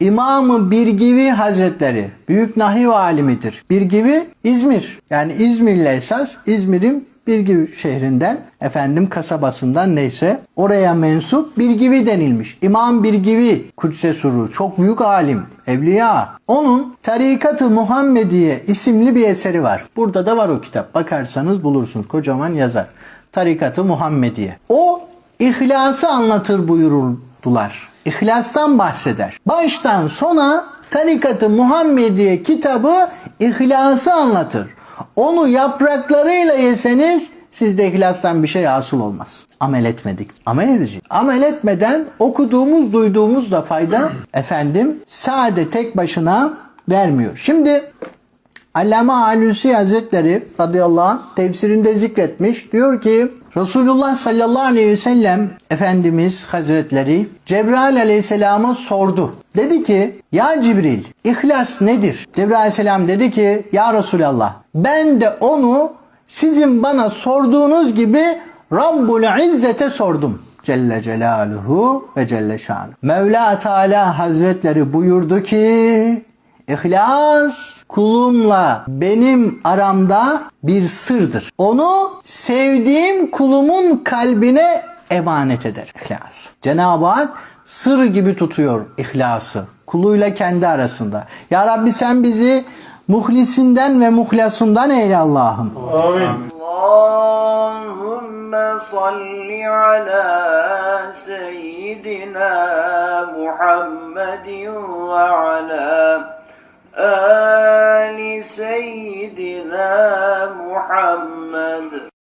İmam-ı Birgivi Hazretleri büyük nahiv alimidir. Birgivi İzmir. Yani İzmir'le esas İzmir'in Birgivi şehrinden efendim kasabasından neyse oraya mensup Birgivi denilmiş. İmam Birgivi Kudüs'e suru çok büyük alim, evliya. Onun Tarikat-ı Muhammediye isimli bir eseri var. Burada da var o kitap. Bakarsanız bulursunuz. Kocaman yazar. Tarikat-ı Muhammediye. O İhlası anlatır buyuruldular. İhlastan bahseder. Baştan sona Tarikat-ı Muhammediye kitabı ihlası anlatır. Onu yapraklarıyla yeseniz sizde ihlastan bir şey hasıl olmaz. Amel etmedik. Amel edeceğiz. Amel etmeden okuduğumuz, duyduğumuz da fayda efendim sade tek başına vermiyor. Şimdi Allame Alusi Hazretleri radıyallahu anh tefsirinde zikretmiş. Diyor ki Resulullah sallallahu aleyhi ve sellem Efendimiz Hazretleri Cebrail aleyhisselama sordu. Dedi ki ya Cibril ihlas nedir? Cebrail aleyhisselam dedi ki ya Resulallah ben de onu sizin bana sorduğunuz gibi Rabbul İzzet'e sordum. Celle Celaluhu ve Celle Şanu. Mevla Teala Hazretleri buyurdu ki İhlas kulumla benim aramda bir sırdır. Onu sevdiğim kulumun kalbine emanet eder ihlas. Cenab-ı Hak sır gibi tutuyor ihlası. Kuluyla kendi arasında. Ya Rabbi sen bizi muhlisinden ve muhlasından eyle Allah'ım. Amin. Allahümme salli ala seyyidina Muhammedin ve ala سيدنا محمد.